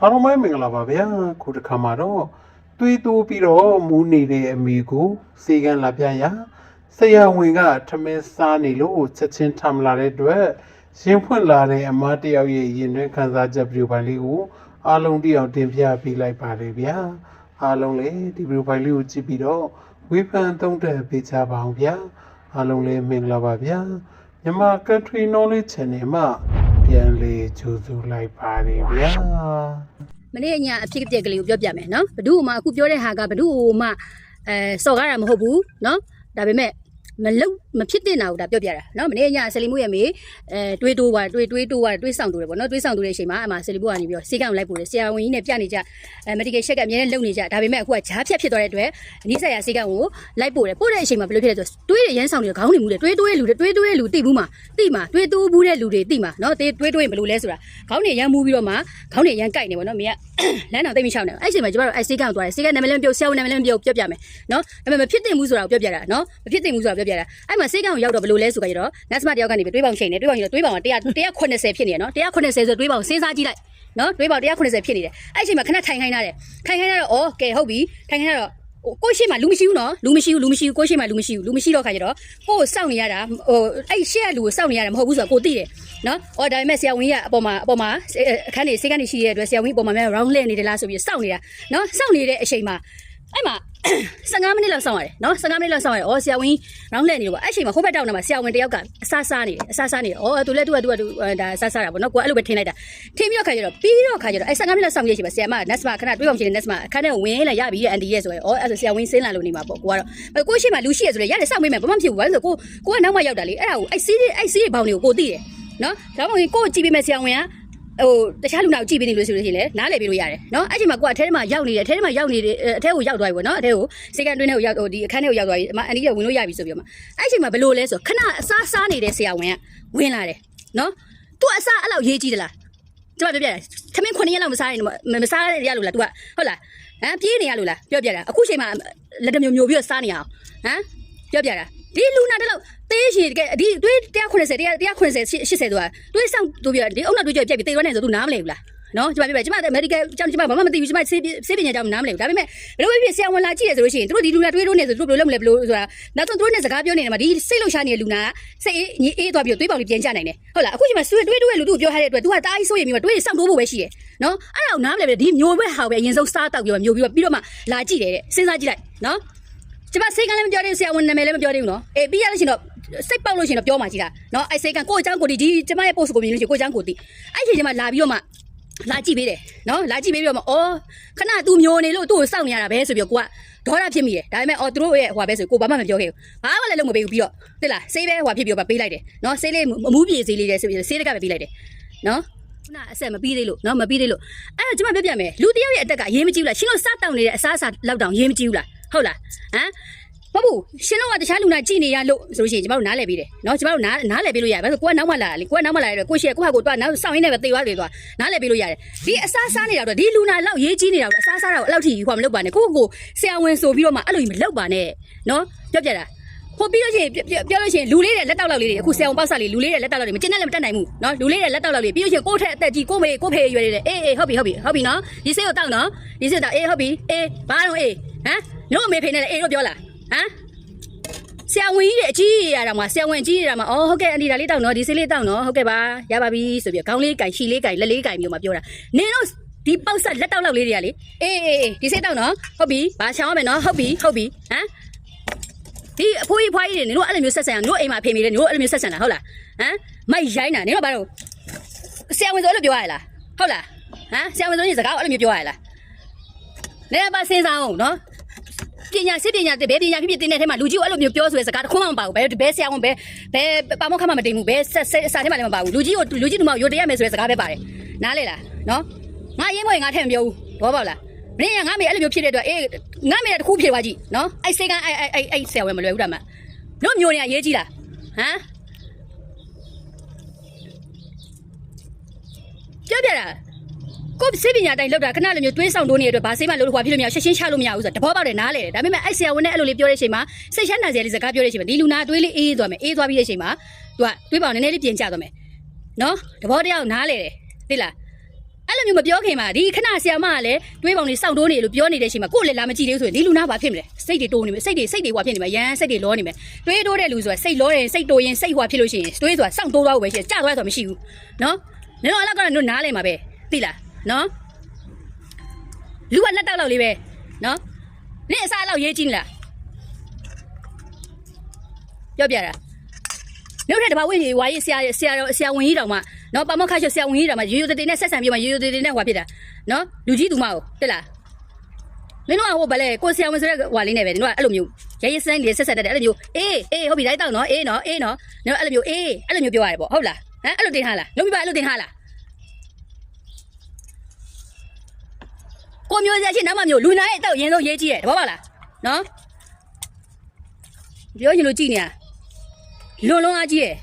အားလုံးပဲမင်္ဂလာပါဗျာခုတစ်ခါမှာတော့သွေးတိုးပြီးတော့မူးနေတဲ့အမေကိုစေကန်လာပြရဆရာဝန်ကထမင်းစားနေလို့ချက်ချင်းထမ်းလာတဲ့အတွက်ရင်ဖွင့်လာတဲ့အမားတယောက်ရဲ့ရင်တွင်းခံစားချက်ဗီဒီယိုဖိုင်လေးကိုအားလုံးတယောက်တင်ပြပေးလိုက်ပါတယ်ဗျာအားလုံးလည်းဒီဗီဒီယိုဖိုင်လေးကိုကြည့်ပြီးတော့ဝေဖန်သုံးသပ်ပေးကြပါအောင်ဗျာအားလုံးလည်းမင်္ဂလာပါဗျာမြန်မာ Country Knowledge Channel မှာ ပြန်လေးကြိုဆိုလိုက်ပါတယ်ဗျာမနေ့ညအဖြစ်အပျက်ကလေးကိုပြောပြမယ်နော်ဘဒုမှအခုပြောတဲ့ဟာကဘဒုမှအဲစော်ကားတာမဟုတ်ဘူးနော်ဒါပေမဲ့ မလုံမဖြစ်တဲ့နာကိုဒါပြောပြတာနော်မနေ့ညဆယ်လီမိုးရဲ့မေအဲတွေးတိုးပါတွေးတွေးတိုးပါတွေးဆောင်တိုးတယ်ပေါ့နော်တွေးဆောင်တိုးတဲ့အချိန်မှာအမဆယ်လီမိုးကနေပြီးတော့စေကံကိုလိုက်ပို့တယ်ဆရာဝန်ကြီးနဲ့ပြနေကြအဲမက်ဒီကယ်ရှက်ကအများနဲ့လုံနေကြဒါပေမဲ့အခုကဂျားဖြတ်ဖြစ်သွားတဲ့အတွက်အနည်းဆက်ရစေကံကိုလိုက်ပို့တယ်ပို့တဲ့အချိန်မှာဘယ်လိုဖြစ်လဲဆိုတွေးရရမ်းဆောင်တွေခေါင်းနေမှုတယ်တွေးတိုးတဲ့လူတွေတွေးတိုးတဲ့လူသိဘူးမှာသိမှာတွေးတိုးဘူးတဲ့လူတွေသိမှာနော်တွေးတွေးတိုးရင်ဘယ်လိုလဲဆိုတာခေါင်းနေရမ်းမှုပြီးတော့မှခေါင်းနေရမ်းကြိုက်နေပေါ့နော်မင်းကလမ်းတော်သိမ့်မချောင်းနေအဲ့အချိန်မှာကျမတို့အဲ့စေးကောင်သွားတယ်စေးကနာမည်လည်းမပြောဆရာဝန်နာမည်လည်းမပြောပြောပြမယ်နော်ဒါပေမဲ့မဖြစ်တင်ဘူးဆိုတာကိုပြောပြတာနော်မဖြစ်တင်ဘူးဆိုတာပြောပြတာအဲ့မှာစေးကောင်ရောက်တော့ဘယ်လိုလဲဆိုကြတော့နတ်စမတယောက်ကနေပြီးတွေးပေါင်ချိန်နေတွေးပေါင်ချိန်တွေးပေါင်က100 180ဖြစ်နေရနော်180ဆိုတွေးပေါင်စဉ်းစားကြည့်လိုက်နော်တွေးပေါင်180ဖြစ်နေတယ်အဲ့အချိန်မှာခဏထိုင်ခိုင်းထားတယ်ထိုင်ခိုင်းထားတော့ဩကဲဟုတ်ပြီထိုင်ခိုင်းထားတော့ကိုရှိမှလူမရှိဘူးနော်လူမရှိဘူးလူမရှိဘူးကိုရှိမှလူမရှိဘူးလူမရှိတော့ခါကျတော့ကိုကိုစောင့်နေရတာဟိုအဲ့ရှေ့ကလူကိုစောင့်နေရတာမဟုတ်ဘူးဆိုတော့ကိုသိတယ်နော်။အော်ဒါပေမဲ့ဆရာဝန်ကြီးကအပေါ်မှာအပေါ်မှာအခန်းနေစေကနေရှိတဲ့အတွက်ဆရာဝန်ကြီးအပေါ်မှာများ round လှည့်နေတယ်လားဆိုပြီးစောင့်နေတာနော်စောင့်နေတဲ့အချိန်မှာအဲ့မှာ 15မိနစ်လောက်စောင့်ရတယ်နော်15မိနစ်လောက်စောင့်ရတယ်။အော်ဆရာဝန်ကြီး round လှည့်နေလို့ပေါ့အဲ့အချိန်မှာဟိုဘက်တောက်နေမှာဆရာဝန်တယောက်ကအဆားစားနေတယ်အဆားစားနေတယ်။အော်သူလည်းသူကသူကသူဒါအဆားစားတာပေါ့နော်။ကိုကအဲ့လိုပဲထင်လိုက်တာ။ထင်ပြီးတော့ခါကျတော့ပြီးတော့ခါကျတော့အဲ့15မိနစ်လောက်စောင့်ရချိန်မှာဆရာမ nurse မခဏတွေးအောင်ရှင် nurse မအခန်းထဲဝင်လာရပြီတဲ့အန်တီရဲ့ဆိုရယ်။အော်အဲ့ဒါဆရာဝန်ဆင်းလာလို့နေမှာပေါ့ကိုကတော့ကိုရှိမှလူရှိရဆိုလေရတယ်စောင့်မိမယ်ဘာမှမဖြစ်ဘူးဘာလို့ဆိုကိုကိုကနောက်မှရောက်တာလေအဲ့ဒါကိုအဲ့စီးအဲ့စီးဘောင်တွေကိုကိုသိတယ်နော်ဒါမှမဟုတ်ကိုကြည့်ပေးမယ်ဆရာဝန်က ဟိုတခြားလူနာကိုကြည့်ပေးနေလို့ဆိုလို့ရှိရင်လည်းနားလည်ပေးလို့ရတယ်နော်အဲ့ဒီမှာကိုကအထဲမှာရောက်နေတယ်အထဲမှာရောက်နေတယ်အထဲကိုရောက်သွားပြီပေါ့နော်အထဲကိုစေကန်တွင်းထဲကိုရောက်ဟိုဒီအခန်းထဲကိုရောက်သွားပြီအမအန်ဒီကဝင်လို့ရပြီဆိုပြီးတော့မှအဲ့ဒီမှာဘယ်လိုလဲဆိုခဏအစားစားနေတဲ့ဆရာဝန်ကဝင်လာတယ်နော်သူကအစားအဲ့လောက်ရေးကြည့်သလားကျွန်မပြောပြတယ်ခမင်း9ရက်လောက်မစားရင်မစားရလို့လား तू ကဟုတ်လားဟမ်ပြေးနေရလို့လားပြောပြတာအခုချိန်မှာလက်တမျိုးမျိုးပြီးတော့စားနေရအောင်ဟမ်ပြောပြတာ ဒီလူနာတလောက်သေးရှင်တကယ်ဒီတွေး190 190 80ဆိုတာတွေးဆောင်တို့ပြဒီအုံနောက်တွေးကြပြက်ပြီးတေသွားနေဆို तू နားမလဲဘူးလားနော်ကျွန်မပြပြကျွန်မ medical ကျောင်းကျွန်မဘာမှမသိဘူးကျွန်မစေစေပညာကျောင်းနားမလဲဘူးဒါပေမဲ့ဘယ်လိုဖြစ်ဆရာဝန်လာကြည့်ရဆိုလို့ရှိရင်တို့ဒီလူနာတွေးလို့နေဆိုတို့ဘယ်လိုလုပ်မလဲဘယ်လိုဆိုတာနောက်ဆုံးတို့နဲ့စကားပြောနေတယ်မှာဒီစိတ်လှုပ်ရှားနေတဲ့လူနာစိတ်အေးအေးသွားပြီးတွေးပေါင်လေးပြန်ကြနိုင်တယ်ဟုတ်လားအခုချိန်မှာဆွေးတွေးတွေးလူတို့ပြောထားတဲ့အတွက် तू ကတားကြီးစိုးရိမ်ပြီးတော့တွေးစောင့်တိုးဖို့ပဲရှိတယ်နော်အဲ့ဒါကိုနားမလဲပဲဒီမျိုးပဲဟာပဲအရင်ဆုံးစားတောက်ပြီးတော့မျိုးပြီးတော့ပြီးတော့မှလာကြည့်တယ်တဲ့စဉ်းစားကြည့်လိုက်နော် ကျမစိတ်ကလည်းမပြောသေးဘူးဆရာဝန်နာမည်လည်းမပြောသေးဘူးနော်အေးပြီးရလို့ရှိရင်တော့စိတ်ပေါက်လို့ရှိရင်တော့ပြောမှကြည့်တာနော်အဲ့စိတ်ကကိုယ့်အကြောင်းကိုဒီဒီကျမရဲ့ post ကိုမြင်လို့ရှိရင်ကိုယ့်အကြောင်းကိုသိအဲ့ဒီချိန်မှာလာပြီးတော့မှလာကြည့်ပေးတယ်နော်လာကြည့်ပေးပြီးတော့မှအော်ခဏ तू မျိုးနေလို့သူ့ကိုစောင့်နေရတာပဲဆိုပြီးတော့ကိုကဒေါသဖြစ်မိတယ်ဒါပေမဲ့အော်သူတို့ရဲ့ဟိုပါပဲဆိုကိုဘာမှမပြောခဲ့ဘူးဘာမှလည်းလုံးမပေးဘူးပြီးတော့တိလားဆေးပဲဟိုဖြစ်ပြီးတော့ပေးလိုက်တယ်နော်ဆေးလေးအမူးပြေဆေးလေးတဲ့ဆိုပြီးဆေးတက်ကပဲပေးလိုက်တယ်နော်ခုနအဆက်မပြီးသေးလို့နော်မပြီးသေးလို့အဲ့တော့ကျွန်မပြပြမယ်လူတယောက်ရဲ့အတက်ကအရေးမကြီးဘူးလားရှင်းလို့စားတောင်းနေတဲ့အစားအစာလောက်တောင်ရေးမကြီးဘူးလား ဟုတ်လားဟမ်မဟုတ်ဘူးရှင်တို့ကတခြားလူနာကြည့်နေရလို့ဆိုလို့ရှိရင်ကျမတို့နားလည်ပေးတယ်နော်ကျမတို့နားနားလည်ပေးလို့ရတယ်ဘာလို့ကိုကနောက်မှလာတာလေကိုကနောက်မှလာတယ်ကိုရှိရကိုဟာကိုတော့နောက်စောင့်ရင်းနဲ့ပဲတေသွားတယ်သွားနားလည်ပေးလို့ရတယ်ဒီအစားစားနေတာတော့ဒီလူနာလောက်ရေးကြီးနေတာတော့အစားစားတာကိုအဲ့လောက်ထိဟိုမလုပ်ပါနဲ့ကိုကိုဆရာဝန်ဆိုပြီးတော့မှအဲ့လိုကြီးမလုပ်ပါနဲ့နော်ပြောပြတာဟိုပြီးလို့ရှိရင်ပြောလို့ရှိရင်လူလေးတဲ့လက်တောက်လောက်လေးတွေအခုဆရာဝန်ပေါက်စားလေးလူလေးတဲ့လက်တောက်လောက်တွေမကျင်းနဲ့လည်းမတက်နိုင်ဘူးနော်လူလေးတဲ့လက်တောက်လောက်လေးပြီးလို့ရှိရင်ကိုယ့်ထက်အသက်ကြီးကိုမေကိုဖေရွယ်နေတယ်အေးအေးဟုတ်ပြီဟုတ်ပြီဟုတ်ပြီနော်ဒီစိတ်ကိုတောက်နော်ဒီစိတ်တောက်အေးဟုတ်ပြီအေးဘာတော့အေးဟမ်ညို့အမေဖေနဲ့လည်းအေးတော့ပြောလားဟမ်ဆရာဝန်ကြီးတဲ့အကြီးရတာမှာဆရာဝန်အကြီးရတာမှာအော်ဟုတ်ကဲ့အန်ဒီဒါလေးတောက်နော်ဒီစိတ်လေးတောက်နော်ဟုတ်ကဲ့ပါရပါပြီဆိုပြီးခေါင်းလေးကင်ရှီလေးကင်လက်လေးကင်ပြီးတော့မှပြောတာနင်တို့ဒီပေါက်ဆက်လက်တောက်လောက်လေးတွေကလေအေးအေးဒီစိတ်တောက်နော်ဟုတ်ပြီဘာချောင်းရမယ်နော်ဟုတ်ပြီဟုတ်ပြီဟမ်ဒီအဖိုးကြီးဖွားကြီးတွေနင်တို့အဲ့လိုမျိုးဆက်ဆံရနင်တို့အိမ်မှာဖေမိတယ်နင်တို့အဲ့လိုမျိုးဆက်ဆံတာဟုတ်လားဟမ်မိုက်ရိုင်းတာနင်တို့ဘာလို့ဆရာဝန်ဆိုအဲ့လိုပြောရလားဟုတ်လားဟမ်ဆရာဝန်ဆိုရင်စကားအဲ့လိုမျိုးပြောရလားနင်ကပါစဉ်းစားအောင်နော် ပညာစစ်ပညာတဲ့ဘယ်ပညာဖြစ်ဖြစ်တင်တဲ့ထဲမှာလူကြီးကိုအဲ့လိုမျိုးပြောဆိုတဲ့စကားတစ်ခုမှမပါဘူးဘယ်ဘယ်ဆရာဝန်ဘယ်ဘယ်ပါမောက္ခမှမတင်ဘူးဘယ်ဆက်ဆက်စာထဲမှာလည်းမပါဘူးလူကြီးကိုလူကြီးတူမရုတ်တရက်မယ်ဆိုတဲ့စကားပဲပါတယ်နားလေလားနော်ငါရင်းမွေငါထဲမပြောဘူးဘောပေါက်လားမင်းကငါမေအဲ့လိုမျိုးဖြစ်တဲ့အတွက်အေးငါမေတစ်ခုဖြေသွားကြည့်နော်အဲ့စိတ်ကအဲ့အဲ့အဲ့အဲ့ဆရာဝန်မလွယ်ဘူးတာမတို့မျိုးနေရရေးကြည့်လားဟမ်ပြောပြတာ ကိုစေပညာတိုင်းလောက်တာခဏလိုမျိုးတွေးဆောင်တိုးနေတဲ့အတွက်ဘာစေးမှလို့ဟွာဖြစ်လို့မရရှင်းရှင်းချလို့မရဘူးဆိုတော့တဘောပေါက်တယ်နားလေတယ်ဒါပေမဲ့အဲ့ဆရာဝန်နဲ့အဲ့လိုလေးပြောတဲ့အချိန်မှာစိတ်ရှမ်းနာစရာလေးစကားပြောတဲ့အချိန်မှာဒီလူနာတွေးလေးအေးသွားမယ်အေးသွားပြီးတဲ့အချိန်မှာသူကတွေးပေါက်နည်းနည်းလေးပြင်ကျသွားမယ်နော်တဘောတယောက်နားလေတယ်သိလားအဲ့လိုမျိုးမပြောခင်မှာဒီခဏဆီယမကလည်းတွေးပေါင်နေစောင့်တိုးနေလို့ပြောနေတဲ့အချိန်မှာကိုယ်လည်းလာမကြည့်သေးဘူးဆိုရင်ဒီလူနာဘာဖြစ်မလဲစိတ်တွေတိုးနေမယ်စိတ်တွေစိတ်တွေဟွာဖြစ်နေမှာရမ်းစိတ်တွေလောနေမယ်တွေးတိုးတဲ့လူဆိုတာစိတ်လောတယ်စိတ်တိုးရင်စိတ်ဟွာဖြစ်လို့ရှိရင်တွေးဆိုတာစောင့်တိုးသွားဖို့ပဲရှိတယ်ကြာသွားဆိုတာမရှိဘူးနော်နင်တို့အလောက်ကတော့နင်တို့နားလဲမှာပဲသိလား နော်လူကလက်တောက်လောက်လေးပဲနော်နင်အစားလောက်ရေးကြည့်လားပြောပြတာမြို့ထက်တဘာဝင်ကြီးဝါကြီးဆရာဆရာတော်ဆရာဝန်ကြီးတောင်မှနော်ပါမောက်ခါရှုဆရာဝန်ကြီးတောင်မှရိုးရိုးတေးတေးနဲ့ဆက်ဆံပြီးမှရိုးရိုးတေးတေးနဲ့ဟွာဖြစ်တာနော်လူကြီးသူမဟုတ်တက်လားမင်းတို့ကဟိုဗလဲကိုဆရာဝန်ဆိုတဲ့ဟွာလေးနဲ့ပဲနင်တို့ကအဲ့လိုမျိုးရရစတိုင်းလေးဆက်ဆက်တတ်တယ်အဲ့လိုမျိုးအေးအေးဟုတ်ပြီလိုက်တော့နော်အေးနော်အေးနော်နင်တို့အဲ့လိုမျိုးအေးအဲ့လိုမျိုးပြောရတယ်ပေါ့ဟုတ်လားဟမ်အဲ့လိုတင်ထားလားလုံးပြပါအဲ့လိုတင်ထားလား ကိုမျိုးစရာချင်းနောက်မှမျိုးလူနာရဲ့အတော့ရင်ဆုံးရေးကြည့်တယ်တဘောပါလားနော်ပြောချင်လို့ကြည့်နေတာလွန်လွန်အားကြီးတယ်